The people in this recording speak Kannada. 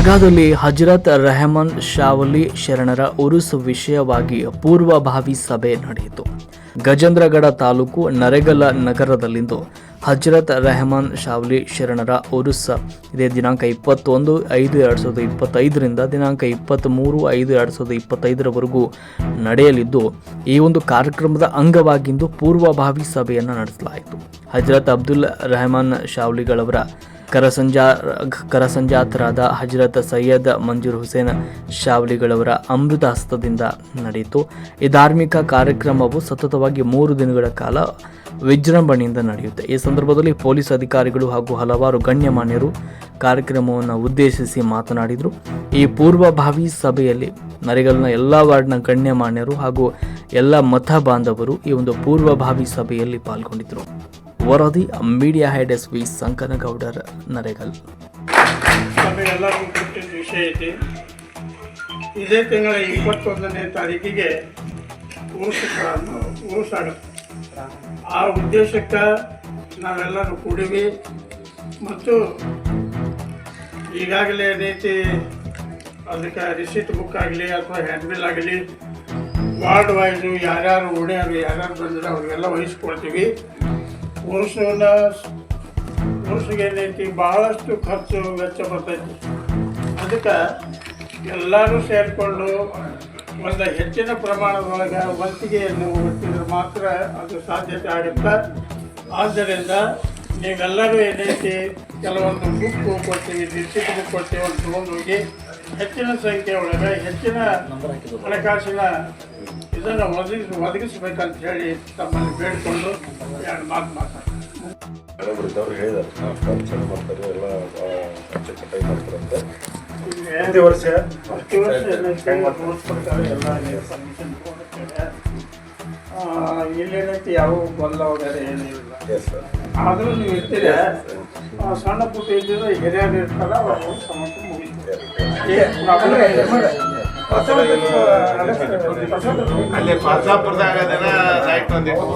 ದರ್ಗಾದಲ್ಲಿ ಹಜರತ್ ರೆಹಮಾನ್ ಶಾವಲಿ ಶರಣರ ಉರುಸು ವಿಷಯವಾಗಿ ಪೂರ್ವಭಾವಿ ಸಭೆ ನಡೆಯಿತು. ಗಜೇಂದ್ರಗಡ ತಾಲೂಕು ನರೆಗಲ ನಗರದಲ್ಲಿಂದು ಹಜರತ್ ರೆಹಮಾನ್ ಶಾವ್ಲಿ ಶರಣರ ಉರುಸ್. ಇದೇ ದಿನಾಂಕ ಇಪ್ಪತ್ತೊಂದು ಐದು ಎರಡು ಸಾವಿರದ ಇಪ್ಪತ್ತೈದರಿಂದ ದಿನಾಂಕ ಇಪ್ಪತ್ತ್ಮೂರು ಐದು ಎರಡು ಸಾವಿರದ ಇಪ್ಪತ್ತೈದರವರೆಗೂ ನಡೆಯಲಿದ್ದು, ಈ ಒಂದು ಕಾರ್ಯಕ್ರಮದ ಅಂಗವಾಗಿಂದು ಪೂರ್ವಭಾವಿ ಸಭೆಯನ್ನು ನಡೆಸಲಾಯಿತು. ಹಜರತ್ ಅಬ್ದುಲ್ ರೆಹಮಾನ್ ಶಾವ್ಲಿಗಳವರ ಕರಸಂಜಾ ಕರಸಂಜಾತರಾದ ಹಜರತ್ ಸೈಯದ್ ಮಂಜೂರ್ ಹುಸೇನ್ ಶಾವ್ಲಿಗಳವರ ಅಮೃತ ಹಸ್ತದಿಂದ ನಡೆಯಿತು. ಈ ಧಾರ್ಮಿಕ ಕಾರ್ಯಕ್ರಮವು ಸತತವಾಗಿ ಮೂರು ದಿನಗಳ ಕಾಲ ವಿಜೃಂಭಣೆಯಿಂದ ನಡೆಯುತ್ತೆ. ಈ ಸಂದರ್ಭದಲ್ಲಿ ಪೊಲೀಸ್ ಅಧಿಕಾರಿಗಳು ಹಾಗೂ ಹಲವಾರು ಗಣ್ಯಮಾನ್ಯರು ಕಾರ್ಯಕ್ರಮವನ್ನು ಉದ್ದೇಶಿಸಿ ಮಾತನಾಡಿದರು. ಈ ಪೂರ್ವಭಾವಿ ಸಭೆಯಲ್ಲಿ ನರೆಗಲ್ನ ಎಲ್ಲ ವಾರ್ಡ್ನ ಗಣ್ಯಮಾನ್ಯರು ಹಾಗೂ ಎಲ್ಲ ಮತ ಬಾಂಧವರು ಈ ಒಂದು ಪೂರ್ವಭಾವಿ ಸಭೆಯಲ್ಲಿ ಪಾಲ್ಗೊಂಡಿದ್ದರು ವರದಿ, media head S V Sankanagoudar Naregal. ವಿಷಯ ಐತಿ ಇದೇ ತಿಂಗಳ ಇಪ್ಪತ್ತೊಂದನೇ ತಾರೀಕಿಗೆ ಉರುಸುಗಳನ್ನು ಉರುಸಾಡುತ್ತೆ ಆ ಉದ್ದೇಶಕ್ಕೆ ನಾವೆಲ್ಲರೂ ಕೂಡಿವಿ. ಮತ್ತು ಈಗಾಗಲೇ ರೀತಿ ಅದಕ್ಕೆ ರಿಸಿಟ್ ಬುಕ್ ಆಗಲಿ ಅಥವಾ ಹ್ಯಾಂಡ್ಬಿಲ್ ಆಗಲಿ, ವಾರ್ಡ್ ವೈಸು ಯಾರ್ಯಾರು ಓಡ್ಯಾರು ಯಾರ್ಯಾರು ಬಂದರೆ ಅವರಿಗೆಲ್ಲ ವಹಿಸ್ಕೊಳ್ತೀವಿ. ಉರುಸನ್ನ ವರ್ಷಗೆ ಏನೈತಿ ಬಹಳಷ್ಟು ಖರ್ಚು ವೆಚ್ಚ ಬರ್ತೈತಿ. ಅದಕ್ಕೆ ಎಲ್ಲರೂ ಸೇರಿಕೊಂಡು ಒಂದು ಹೆಚ್ಚಿನ ಪ್ರಮಾಣದೊಳಗೆ ವಂತಿಗೆಯನ್ನು ಒತ್ತಿದ್ರೆ ಮಾತ್ರ ಅದು ಸಾಧ್ಯತೆ ಆಗುತ್ತೆ. ಆದ್ದರಿಂದ ನೀವೆಲ್ಲರೂ ಏನೈತಿ? ಕೆಲವೊಂದು ಬುಕ್ ಕೊಡ್ತೀವಿ ರಿಸಿಟ್ ಬುಕ್ ಕೊಡ್ತೀವಿ ಒಂದು ತೊಗೊಂಡೋಗಿ ಹೆಚ್ಚಿನ ಸಂಖ್ಯೆ ಒಳಗೆ ಹೆಚ್ಚಿನ ಹಣಕಾಸಿನ ಇದನ್ನು ಒದಗಿಸಿ ಒದಗಿಸ್ಬೇಕಂತ ಹೇಳಿ ತಮ್ಮಲ್ಲಿ ಬೇಡಿಕೊಂಡು ಎರಡು ಮಾತು ಇದ್ದವ್ರು ಹೇಳಿದಾರೆ. ಚಲೋ ಮಾಡ್ತಾರೆ ಎಲ್ಲ ಅಚ್ಚುಕಟ್ಟಾಗಿ ಮಾಡ್ತಾರಂತೆ. ಪ್ರತಿ ವರ್ಷ ಪ್ರತಿ ಎಲ್ಲ ಇಲ್ಲೇನೈತಿ ಯಾವ ಗೊಂದಲ ವಗೇರೆ ಏನಿಲ್ಲ ಆದರೂ ನೀವು ಇರ್ತೀರ. ಆ, ಸಣ್ಣ ಪುಟ್ಟ ಇದ್ದಿದ್ರೆ ಹಿರಿಯರು ಇರ್ತಾರ ಅವರು ಸಮಸ್ಯೆ ಮುಗಿಸ್ತಾರೆ ಅಲ್ಲಿ ಪಾಸಾಪುರದಾಗ ಲೈಟ್ ಒಂದಿಟ್ಟು